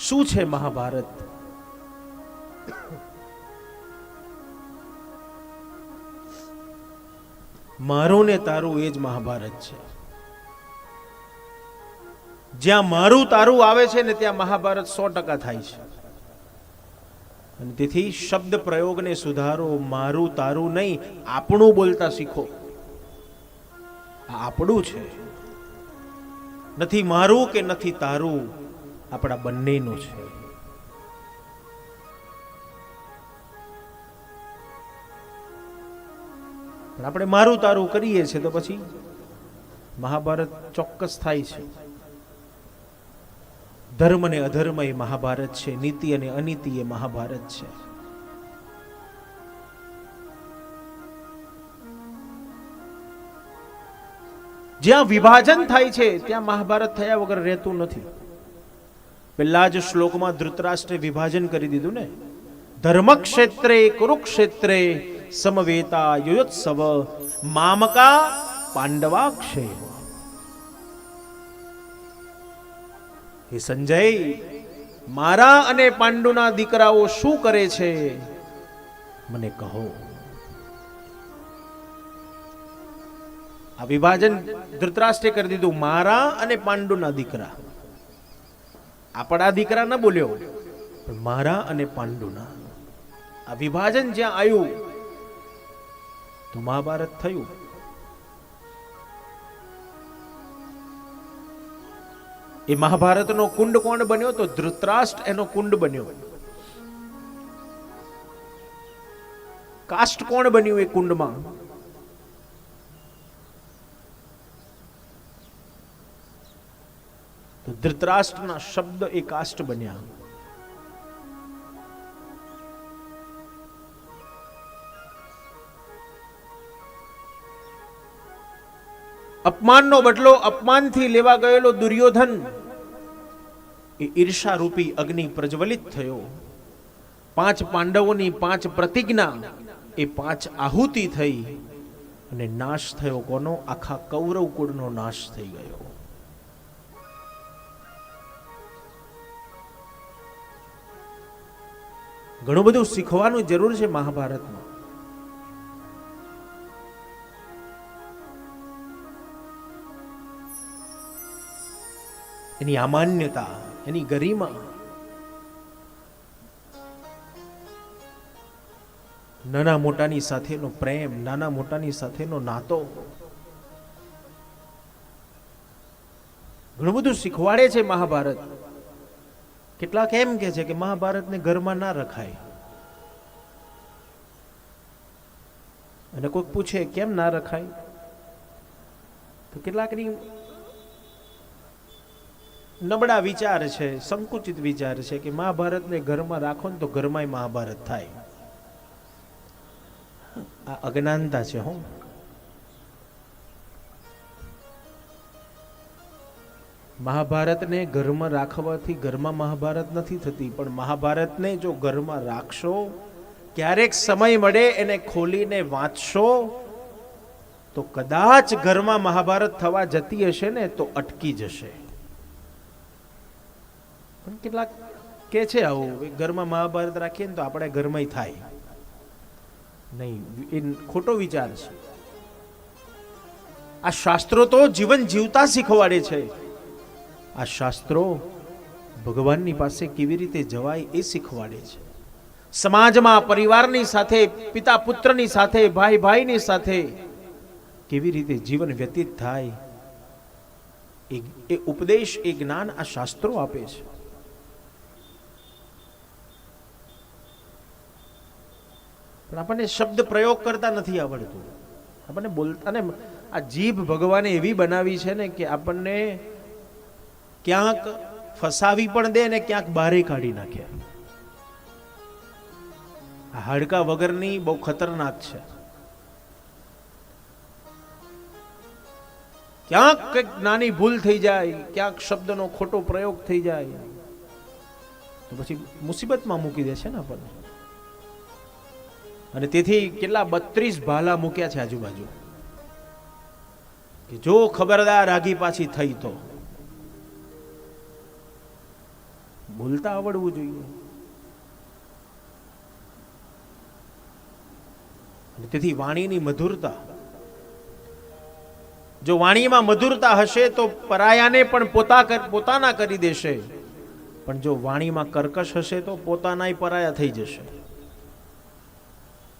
શું છે મહાભારત? મારું ને તારું એ જ મહાભારત છે. જ્યાં મારું તારું આવે છે ને ત્યાં મહાભારત સો ટકા થાય છે. અને તેથી શબ્દ પ્રયોગને સુધારો, મારું તારું નહીં, આપણું બોલતા શીખો. આપણું છે. નથી મારું કે નથી તારું. આપણા બંનેનું છે. પણ આપણે મારું તારું કરીએ છીએ તો પછી મહાભારત ચોક્કસ થાય છે. ધર્મ ને અધર્મ એ મહાભારત છે, નીતિ અને અનીતિ એ મહાભારત છે. જ્યાં વિભાજન થાય છે, ત્યાં મહાભારત થયા વગર રહેતું નથી. પેલા જ શ્લોકમાં ધૃતરાષ્ટ્રે વિભાજન કરી દીધું ને? ધર્મ ક્ષેત્રે કુરુક્ષેત્રે સમવેતા યુયોત્સવ, મામકા પાંડવાક્ષે હે સંજય, મારા અને પાંડુના દીકરાઓ શું કરે છે? મને કહો. આ વિભાજન ધૃતરાષ્ટ્રે કરી દીધું મારા અને પાંડુના દીકરા. આપણા દીકરા ન બોલ્યો. પણ મારા અને પાંડુના આ વિભાજન જ્યાં આવ્યું તો મહાભારત થયું. એ મહાભારતનો કુંડ કોણ બન્યો? તો ધૃતરાષ્ટ્ર એનો કુંડ બન્યો. કાષ્ટ કોણ બન્યું એ કુંડમાં? ધૃતરાષ્ટ્રના શબ્દ એ કાષ્ટ બન્યા. અપમાનનો બદલો અપમાનથી લેવા ગયેલો દુર્યોધન એ ઈર્ષારૂપી અગ્નિ પ્રજ્વલિત થયો. પાંચ પાંડવોની પાંચ પ્રતિજ્ઞા એ પાંચ આહુતિ થઈ અને નાશ થયો કોનો? આખા કૌરવ કુળનો નાશ થઈ ગયો. ઘણું બધું શીખવાનું જરૂર છે મહાભારતમાં. એની અમાન્યતા, એની ગરિમા. નાના મોટાની સાથેનો પ્રેમ, નાના મોટાની સાથેનો નાતો. ઘણું બધું શીખવાડે છે મહાભારત. કેટલાક એમ કે છે કે મહાભારતને ઘરમાં ના રખાય. અને કોઈક પૂછે, કેમ ના રખાય? તો કેટલાકની નબળા વિચાર છે, સંકુચિત વિચાર છે કે મહાભારતને ઘરમાં રાખો ને તો ઘરમાંય મહાભારત થાય. આ અજ્ઞાનતા છે, હું. મહાભારતને ઘરમાં રાખવાથી ઘરમાં મહાભારત નથી થતી, પણ મહાભારતને જો ઘરમાં રાખશો, ક્યારેક સમય મળે એને ખોલીને વાંચશો, તો કદાચ ઘરમાં મહાભારત થવા જતી હશે ને, તો અટકી જશે. પણ કેટલાક કે છે આવું ઘરમાં મહાભારત રાખીએ ને તો આપણે ઘરમાં થાય. નહીં, એ ખોટો વિચાર છે. આ શાસ્ત્રો તો જીવન જીવતા શીખવાડે છે. આ શાસ્ત્રો ભગવાનની પાસે કેવી રીતે જવાય એ શીખવાડે છે. સમાજમાં, પરિવારની સાથે પિતા પુત્રની સાથે ભાઈ ભાઈની સાથે કેવી રીતે જીવન વ્યતીત થાય એ એ ઉપદેશ, એ જ્ઞાન આ શાસ્ત્રો આપે છે. પણ આપણને શબ્દ પ્રયોગ કરતા નથી આવડતું. આપણને બોલતા ને આ જીભ ભગવાને એવી બનાવી છે ને કે આપણને ક્યાંક ફસાવી પણ દે ને ક્યાંક બહારે કાઢી નાખે. હાડકા વગરની બહુ ખતરનાક છે. ક્યાંક કંઈક નાની ભૂલ થઈ જાય, ક્યાંક શબ્દનો ખોટો પ્રયોગ થઈ જાય. તો પછી મુસીબતમાં મૂકી દે છે ને આપણને. અને તેથી કેટલા બત્રીસ ભાલા મૂક્યા છે આજુબાજુ. કે જો ખબરદાર આગી પાછી થઈ તો. બોલતા આવડવું જોઈએ. તેથી વાણીની મધુરતા. જો વાણીમાં મધુરતા હશે તો પરાયાને પણ પોતા પોતાના કરી દેશે. પણ જો વાણીમાં કર્કશ હશે તો પોતાનાય પરાયા થઈ જશે.